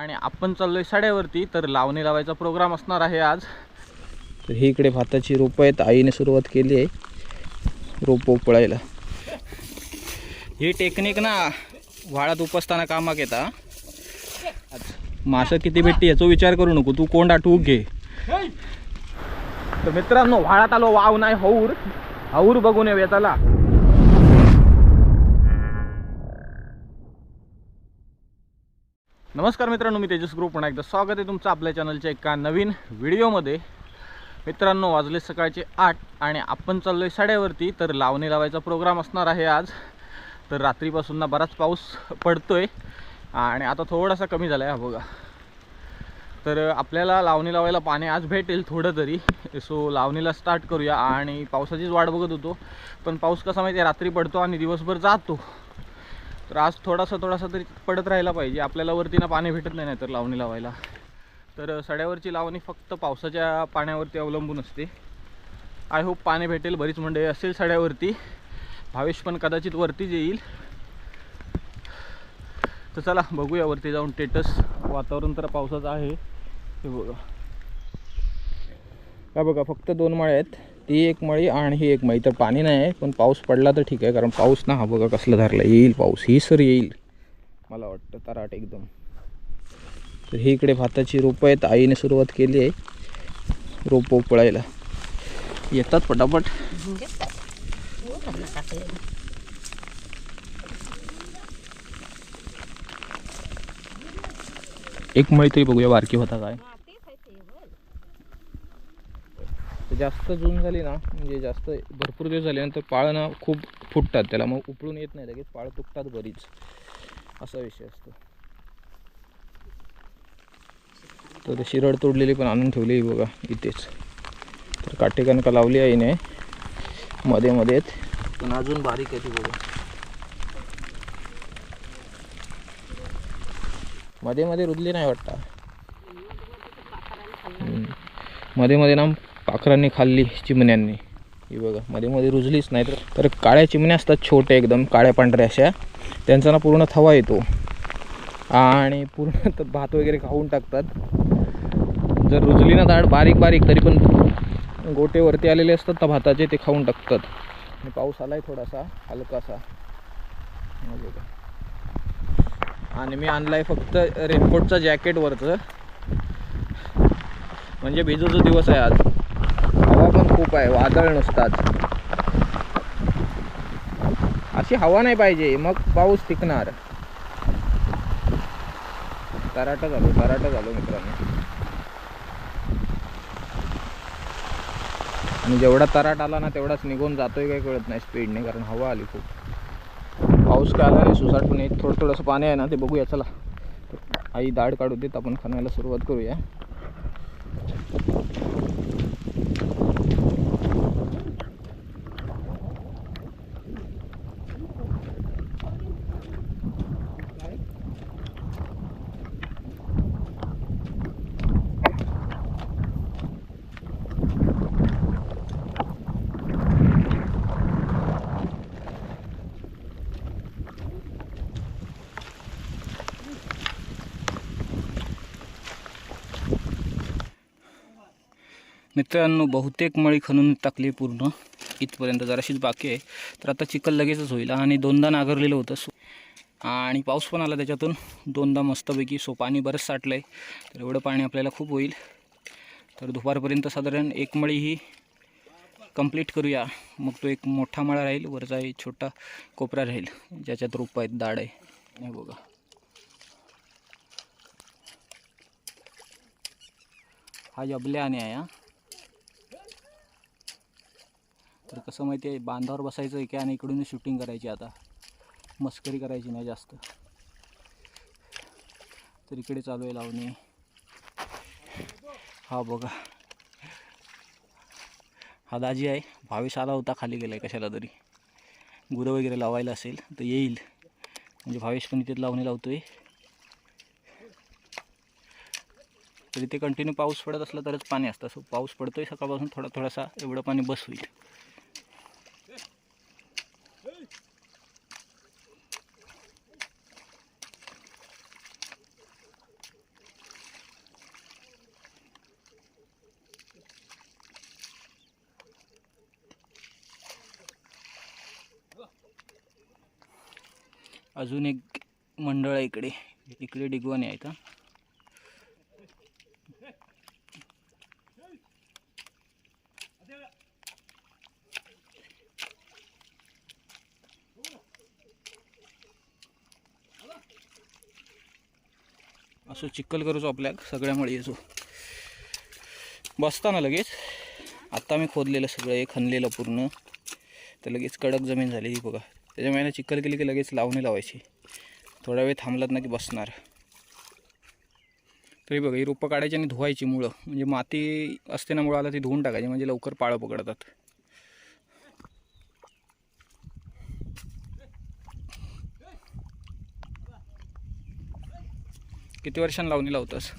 आणि आपण चाललोय साड्यावरती तर लावणी लावायचा प्रोग्राम असणार आहे आज. तर ही इकडे भाताची रोपं आहेत आईने सुरुवात केली आहे. रोपं उपळायला. ही टेक्निक ना वाळात उपसताना कामाक येता. मासं किती भेटते याचा विचार करू नको तू कोंड टूक घे. तर मित्रांनो व्हाळात आलो वाव नाही हौर. हौर बघून येऊया चला. नमस्कार मित्रांनो मी तेजस ग्रुप. पुन्हा एकदा स्वागत आहे तुमचं आपल्या चॅनलच्या एका नवीन व्हिडिओमध्ये मित्रांनो वाजले सकाळचे आठ आणि आपण चाललो आहे साड्यावरती तर लावणी लावायचा प्रोग्राम असणार आहे आज. तर रात्रीपासून ना बराच पाऊस पडतोय. आणि आता थोडासा कमी झाला आहे हा बघा. तर आपल्याला लावणी लावायला पाणी आज भेटेल थोडं तरी. सो लावणीला स्टार्ट करूया. आणि पावसाचीच वाट बघत होतो. पण पाऊस कसा माहिती आहे रात्री पडतो आणि दिवसभर जातो. तर आज थोडासा थोडासा तरी पडत राहिला पाहिजे. आपल्याला वरतीनं पाणी भेटत नाही तर लावणी लावायला. तर सड्यावरची लावणी फक्त पावसाच्या पाण्यावरती अवलंबून असते. आय होप पाणी भेटेल बरीच मंडळी. असेल सड्यावरती. भावेश पण कदाचित वरतीच येईल. तर चला बघूया वरती जाऊन टेटस वातावरण तर पावसाचं आहे. हे बघा. का बघा फक्त दोन माळ्या आहेत. ती एक मळी आणि ही एक मळी. तर पाणी नाही आहे पण पाऊस पडला तर ठीक आहे कारण पाऊस ना हा बघा कसला धरला. येईल पाऊस ही सर येईल. मला वाटतं तराट एकदम. तर ही इकडे भाताची रोपं आहेत आईने सुरुवात केली आहे. रोपं पळायला येतात पटापट. एक मळी तरी बघूया बारकी होता काय तर जास्त जून झाली ना म्हणजे जास्त भरपूर दिवस झाले पाळ तर ना खूप फुटतात. त्याला मग उपळून येत नाही लगेच पाळ तुटतात बरीच. असा विषय असतो. तर शिरड तोडलेली पण आणून ठेवली बघा इथेच. तर काटे कणका लावली आहे नाही मध्ये मध्ये पण अजून बारीक आहे ती बघा. मध्ये मध्ये रुजली नाही वाटतं. मध्ये मध्ये ना पाखरांनी खाल्ली चिमण्यांनी. ही बघा मध्ये मध्ये रुजलीच नाही तर तर काळ्या चिमण्या असतात छोट्या एकदम काळ्या पांढऱ्या अशा. त्यांचा ना पूर्ण थवा येतो. आणि पूर्ण तर भात वगैरे खाऊन टाकतात. जर रुजली ना दाड बारीक बारीक तरी पण गोटेवरती आलेले असतात तर भाताचे ते खाऊन टाकतात. आणि पाऊस आलाय थोडासा हलकासा. आणि मी आणलाय फक्त रेनकोटचं जॅकेट वरचं. म्हणजे भिजूचा दिवस आहे आज. खूप आहे वादळ नुसताच. अशी हवा नाही पाहिजे मग पाऊस टिकणार. तराटा झालो तराटा झालो मित्रांनो. आणि जेवढा तराट आला ना तेवढाच निघून जातोय काय कळत नाही स्पीडने कारण हवा आली खूप. पाऊस काय आला नाही सुसाट पण येत थोडं थोडंसं पाणी आहे ना ते बघूया चला. आई दाढ काढू देत आपण खाण्याला सुरुवात करूया. मित्रांनो बहुतेक मळी खणून टाकली पूर्ण. इथपर्यंत जराशीच बाकी आहे. तर आता चिखल लगेचच होईल आणि दोनदा नागरलेलं होतं. सो आणि पाऊस पण आला त्याच्यातून. दोनदा मस्तपैकी सो पाणी बरंच साठलं आहे तर एवढं पाणी आपल्याला खूप होईल. तर दुपारपर्यंत साधारण एक मळी ही कंप्लीट करूया. मग तो एक मोठा मळा राहील. वरचा एक छोटा कोपरा राहील. ज्याच्यात रोप आहेत दाड आहे. हे बघा. हा जबल्याने आणि आहे हा. तर कसं माहिती आहे बांधावर बसायचं आहे की आणि इकडून शूटिंग करायची आता. मस्करी करायची नाही जास्त. तर इकडे चालू आहे लावणी. हा बघा. हा दाजी आहे. भावेश आला होता खाली गेला आहे कशाला तरी. गुरं वगैरे लावायला असेल तर येईल. म्हणजे भावेश पण इथे लावणी लावतोय. तर इथे कंटिन्यू पाऊस पडत असला तरच पाणी असतं. सो पाऊस पडतोय सकाळपासून थोडा थोडासा एवढं पाणी बस होईल. अजून एक मंडळ आहे इकडे. इकडे डिगवाने आहे का? असं चिक्कल करूचो आपल्याक सगळ्यामुळे येतो बसता बसताना लगेच. आत्ता मी खोदलेलं सगळं हे खणलेलं पूर्ण. तर लगेच कडक जमीन झाली ही बघा. त्याच्यामुळे चिक्कल केली की लगेच लावणी लावायची. थोडा वेळ थांबलात ना की बसणार. तरी बघा ही रोपं काढायची आणि धुवायची मुळं. म्हणजे माती असते ना मुळाला ती धुवून टाकायची म्हणजे लवकर पाळं पकडतात. किती वर्षांनी लावणी लावतोस?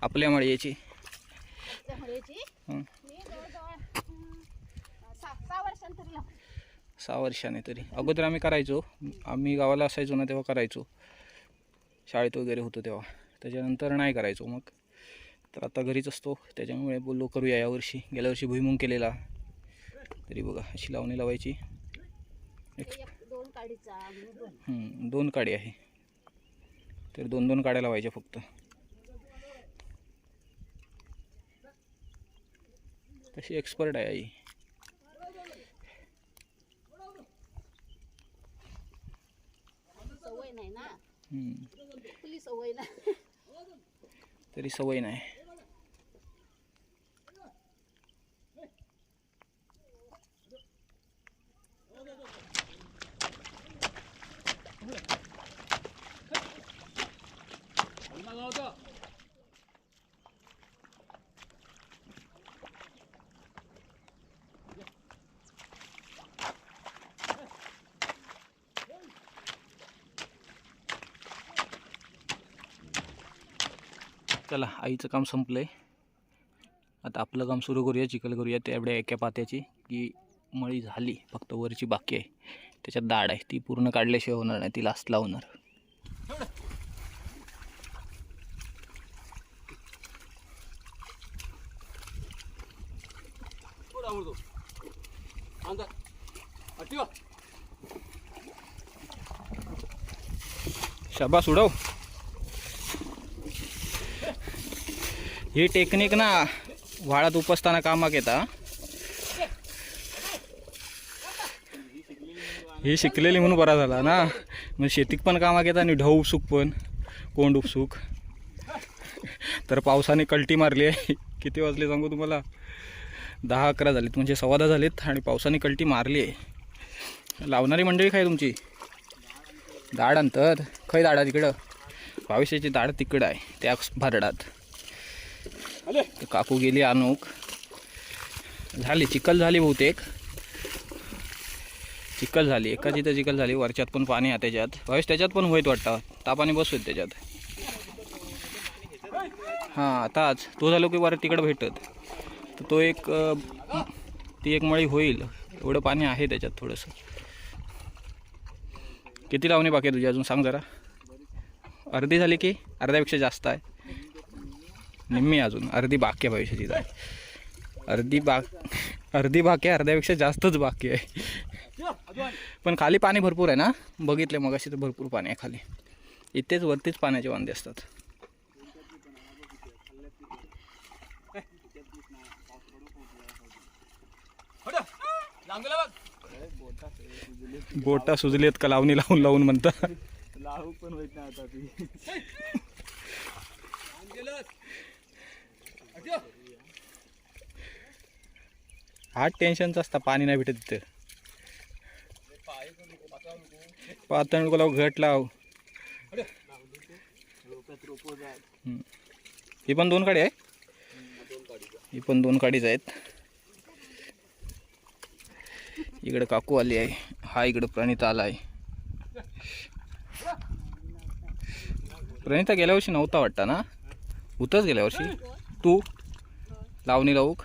आपल्या मळ्याची. हं. वर्षांतरी सहा वर्षाने तरी. अगोदर आम्ही करायचो. आम्ही गावाला असायचो ना तेव्हा करायचो. शाळेत वगैरे होतो तेव्हा. त्याच्यानंतर नाही करायचो मग. तर आता घरीच असतो. त्याच्यामुळे बोललो करूया यावर्षी गेल्या वर्षी भुईमुंग केलेला. तरी बघा अशी लावणी लावायची. दोन दोन काडी आहे. तर दोन दोन काड्या लावायच्या फक्त. तशी एक्सपर्ट आहे आई सवय नाही ना. हं, कुठली सवय नाही. तरी सवय नाही. चला आईचं काम संपलं आहे आता आपलं काम सुरू करूया चिखल करूया. तेवढ्या एका पात्याची की मळी झाली फक्त वरची बाकी आहे. त्याच्यात दाढ आहे ती पूर्ण काढल्याशिवाय होणार नाही ती लास्टला होणार. शाबास उडव. ही टेक्निक ना वाळात उपसताना कामाक येता. ही शिकलेली म्हणून बरा झाला ना. मग शेतीक पण कामाक येता आणि ढव उपसूक पण कोंड उपसूक. तर पावसाने कल्टी मारली आहे. किती वाजले सांगू तुम्हाला? दहा अकरा झालीत. म्हणजे सव्वा दहा झालीत आणि पावसाने कल्टी मारली आहे. लावणारी मंडळी काय तुमची? दाड अंतर. खय दाडा तिकडं? भविष्याची दाड तिकडं आहे. त्या भारडात. तर काकू गेली आणूक. झाली चिखल झाली बहुतेक. चिखल झाली एकाची तिथं चिखल झाली वरच्यात पण पाणी आहे त्याच्यात. भविष्य त्याच्यात पण होईत वाटतं. तापाने बसूत त्याच्यात. हां आताच तो झालो की वर तिकडं भेटत. तर तो एक ती एक मळी होईल. एवढं पाणी आहे त्याच्यात थोडंसं. किती लावणी बाकी आहे तुझी अजून? सांग जरा. अर्धी झाली की? अर्ध्यापेक्षा जास्त आहे. निम्मी अजून. अर्धी बाकी आहे भविष्याची जाय अर्धी बाक अर्धी बाकी आहे अर्ध्यापेक्षा जास्तच बाकी आहे. पण खाली पाणी भरपूर आहे ना? बघितले मग अशी तर भरपूर पाणी आहे खाली. इथेच वरतीच पाण्याचे वांदे असतात. बोटा सुजलेत का? लावणी लावून लावून म्हणता. लावू पण होत नाही आता ती. हा टेन्शनचं असता पाणी नाही भेटत तिथं. पातळ नको लाव घट लाव. ही पण दोन काडी आहे? ही पण दोन काडीच आहेत. इकडे काकू आली आहे. हा इकडे प्रणिता आला आहे. प्रणिता गेल्या वर्षी नव्हता वाटता ना? होतच गेल्या वर्षी. तू? लावणी लावूक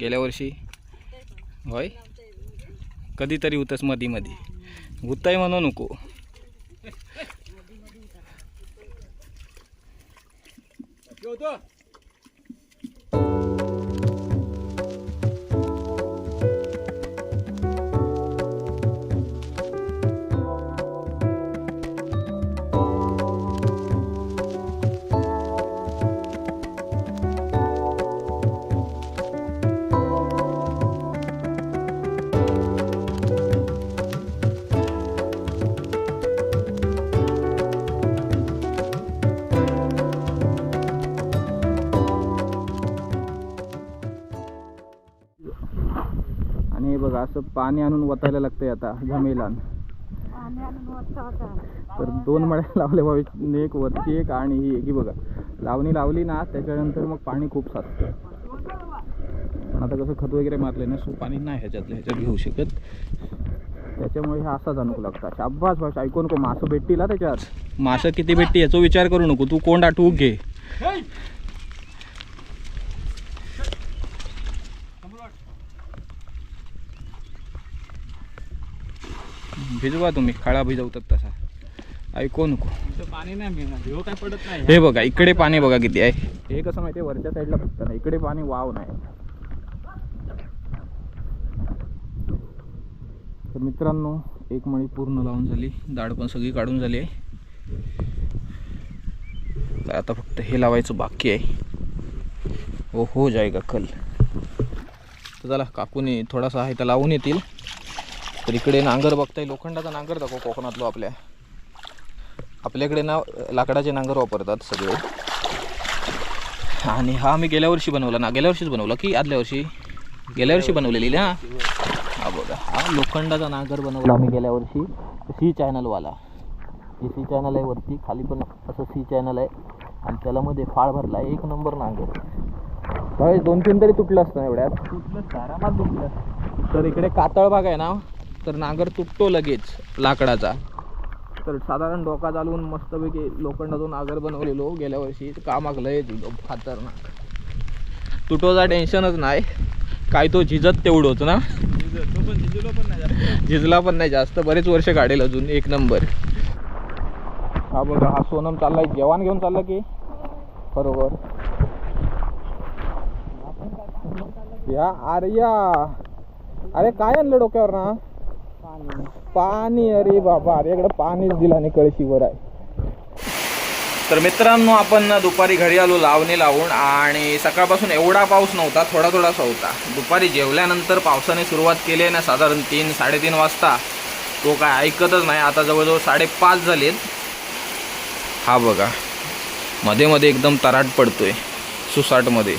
गेल्या वर्षी. होय? कधीतरी उतस मधी मधी होतंय म्हणू नको. असं पाणी आणून वतायला लागतंय आता जमेलान होतं. तर दोन मळ्या लावल्या भावी एक वरची एक आणि ही. एक ही बघा लावणी लावली ना त्याच्यानंतर मग पाणी खूप साचतं पण आता कसं खत वगैरे मारले ना सो पाणी नाही ह्याच्यातलं ह्याच्यात घेऊ शकत. त्याच्यामुळे हा असाच आणू लागता शाब्बास भाषा ऐकू नको मासं भेटतील त्याच्यात. मासं किती भेटती याचा विचार करू नको तू कोंड आठवूक घे. भिजवा तुम्ही खळा भिजवतात तसा. ऐकू नको. पाणी नाही काय पडत नाही. हे बघा इकडे पाणी बघा किती आहे. हे कसं माहितीये वरच्या साईडला फक्त ना इकडे पाणी वाव नाही. तर मित्रांनो एक मळी पूर्ण लावून झाली. दाढ पण सगळी काढून झाली आहे. तर आता फक्त हे लावायचं बाकी आहे. ओ हो जायगा कल. तर चला काकूने थोडासा आहे तर लावून येतील. तर इकडे नांगर बघताय लोखंडाचा नांगर दाखव कोकणातलो आपल्या. आपल्याकडे ना लाकडाचे नांगर वापरतात सगळे. आणि हा मी गेल्या वर्षी बनवला ना गेल्या वर्षीच बनवला की आदल्या वर्षी? गेल्या वर्षी बनवलेली ना? हा बघा हा लोखंडाचा नांगर बनवला आम्ही गेल्या वर्षी सी चॅनलवाला. हे सी चॅनल आहे वरती खाली पण असं सी चॅनल आहे. आणि त्याला मध्ये फाळ भरला एक नंबर नांगर. दोन तीन तरी तुटलं असतं एवढ्यात? तुटलं आरामात तुटलं तर इकडे कातळ भाग आहे ना तर नांगर तुटतो लगेच लाकडाचा. तर साधारण डोका चालवून मस्तपैकी लोखंडातून नागर बनवलेलो. गेल्या वर्षी कामागलं खतरनाक. तुटोचा टेन्शनच नाही. काय तो झिजत तेवढंच ना? पण झिजलो पण नाही झिजला पण नाही जास्त. बरेच वर्ष काढेल अजून एक नंबर. हा बघा हा सोनम चाललाय. जेवण घेऊन चालला की? बरोबर. या आर्या. अरे काय आणलं डोक्यावर ना? पाणी. अरे बाबा अरेकडे पाणीच दिला आणि कळशीवर आहे. तर मित्रांनो आपण दुपारी घरी आलो लावणी लावून आणि सकाळपासून एवढा पाऊस नव्हता थोडा थोडासा होता. दुपारी जेवल्यानंतर पावसाने सुरुवात केली आहे ना साधारण तीन साडेतीन वाजता तो काय ऐकतच नाही. आता जवळजवळ साडेपाच झालेत. हा बघा मध्ये मध्ये एकदम तराट पडतोय सुसाटमध्ये.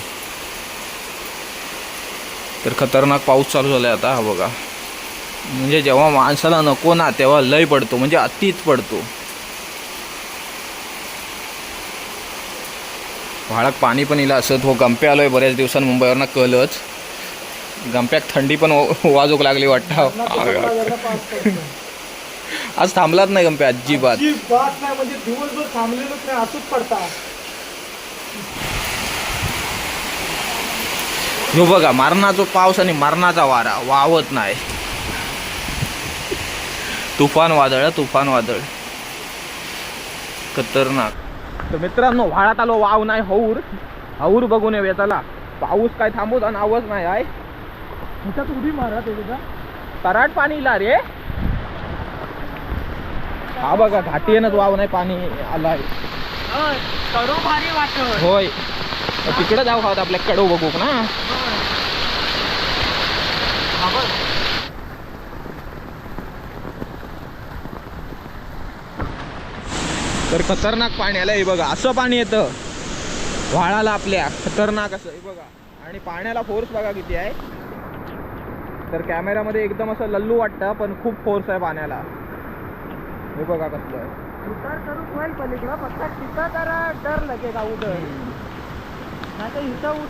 तर खतरनाक पाऊस चालू झाला आता हा बघा. म्हणजे जेव्हा माणसाला नको ना तेव्हा लय पडतो म्हणजे अतिच पडतो. व्हाळात पाणी पण इला असत. हो गंपे आलोय बऱ्याच दिवसांनी मुंबईवरनं कलच. गंप्यात थंडी पण वाजूक लागली वाटतं. आज थांबलात नाही गंपे अजिबात. बात नाही म्हणजे ह्यो बघा मरणाचा पाऊस आणि मरणाचा वारा वावत नाही. तुफान वादळ तुफान वादळ. खतरनाक. तर मित्रांनो व्हाळात आलो वाव नाही हौर. हौर बघून येऊया चला. पाऊस काय थांबवता नावच नाही आहे ह्याच्यात उडी मारा त्याचा तराट पाणी इला रे. हा बघा घाटी येणच वाव नाही पाणी भारी वाटत होय. तिकडे जाऊ खावत आपल्या कडो बघू ना. तर खतरनाक पाणी आलं हे बघा. असं पाणी येतं. व्हाळाला आपल्या. खतरनाक असं हे बघा. आणि पाण्याला फोर्स बघा किती आहे. तर कॅमेऱ्यामध्ये एकदम असं लल्लू वाटतं पण खूप फोर्स आहे पाण्याला. हे बघा कसलं आहे. जरा डर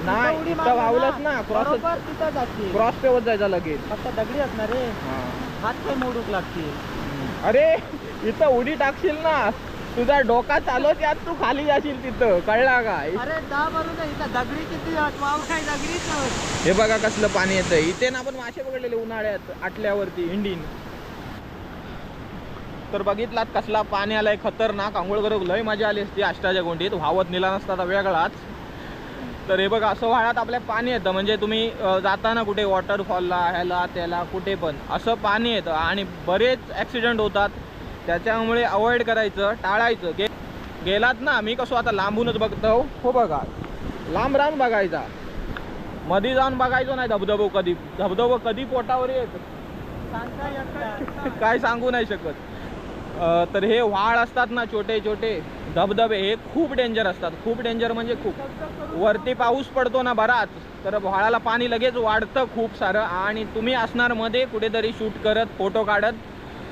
नाही वावलंच ना, जातील. क्रॉस पेवत जायचा लगेच. फक्त दगडी असणार रे. हात काय मोडूक लागतील. अरे इथं उडी टाकशील ना. तुझा डोका चालवत यात तू खाली जाशील तिथं? कळला काय अरे दगडी किती काय दगडीच. हे बघा कसलं पाणी येतं इथे ना आपण मासे पकडलेले उन्हाळ्यात आटल्यावरती इंडिन तर बघितलात कसला पाणी आलाय खतरनाक आंघोळ करू. लय मजा आली असती अष्टाच्या गोंडीत. व्हावत नेला नसता वेगळाच. तर हे बघा असं वाळात आपल्या पाणी येतं. म्हणजे तुम्ही जाताना कुठे वॉटरफॉलला ह्याला त्याला कुठे पण असं पाणी येतं. आणि बरेच ॲक्सिडेंट होतात. त्याच्यामुळे अवॉइड करायचं टाळायचं. गे गेलात ना मी कसं आता लांबूनच बघतो. हो बघा. लांब राहून बघायचा. मध्ये जाऊन बघायचो नाही धबधबो कधी. धबधबो कधी पोटावर येत? सांगता येत नाही. काय सांगू नाही शकत. तर हे व्हाळ असतात ना छोटे छोटे. धबधबे हे खूप डेंजर असतात. खूप डेंजर म्हणजे खूप. वरती पाऊस पडतो ना बराच तर व्हाळाला पाणी लगेच वाढतं खूप सारं. आणि तुम्ही असणार मध्ये कुठेतरी शूट करत फोटो काढत.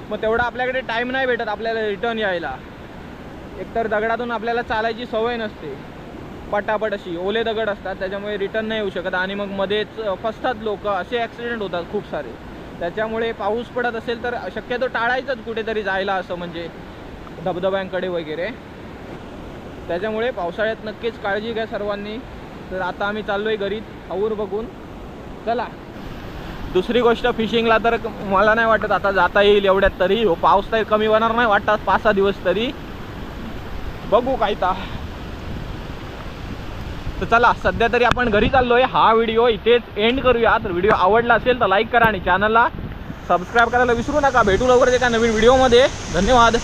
मग तेवढा आपल्याकडे टाईम नाही भेटत आपल्याला रिटर्न यायला. एकतर दगडातून आपल्याला चालायची सवय नसते. पटापट अशी. ओले दगड असतात त्याच्यामुळे रिटर्न नाही येऊ शकत. आणि मग मध्येच फसतात लोक. असे ॲक्सिडेंट होतात खूप सारे. त्याच्यामुळे पाऊस पडत असेल तर शक्यतो टाळायचंच कुठेतरी जायला असं म्हणजे धबधब्यांकडे वगैरे. त्याच्यामुळे पावसाळ्यात नक्कीच काळजी घ्या सर्वांनी. तर आता आम्ही चाललो आहे घरी. आऊर बघून. चला. दुसरी गोष्ट फिशिंगला तर मला नाही वाटत आता जाता येईल एवढ्यात तरी. हो पाऊस तर कमी होणार नाही वाटतात पाच सहा दिवस तरी. बघू काय तर चला सध्या तरी आपण घरी चाललोय. हा व्हिडिओ इथेच एंड करूया. तर व्हिडिओ आवडला असेल तर लाईक करा आणि चॅनलला सबस्क्राईब करायला विसरू नका. भेटू लवकरच एका नवीन व्हिडिओमध्ये धन्यवाद.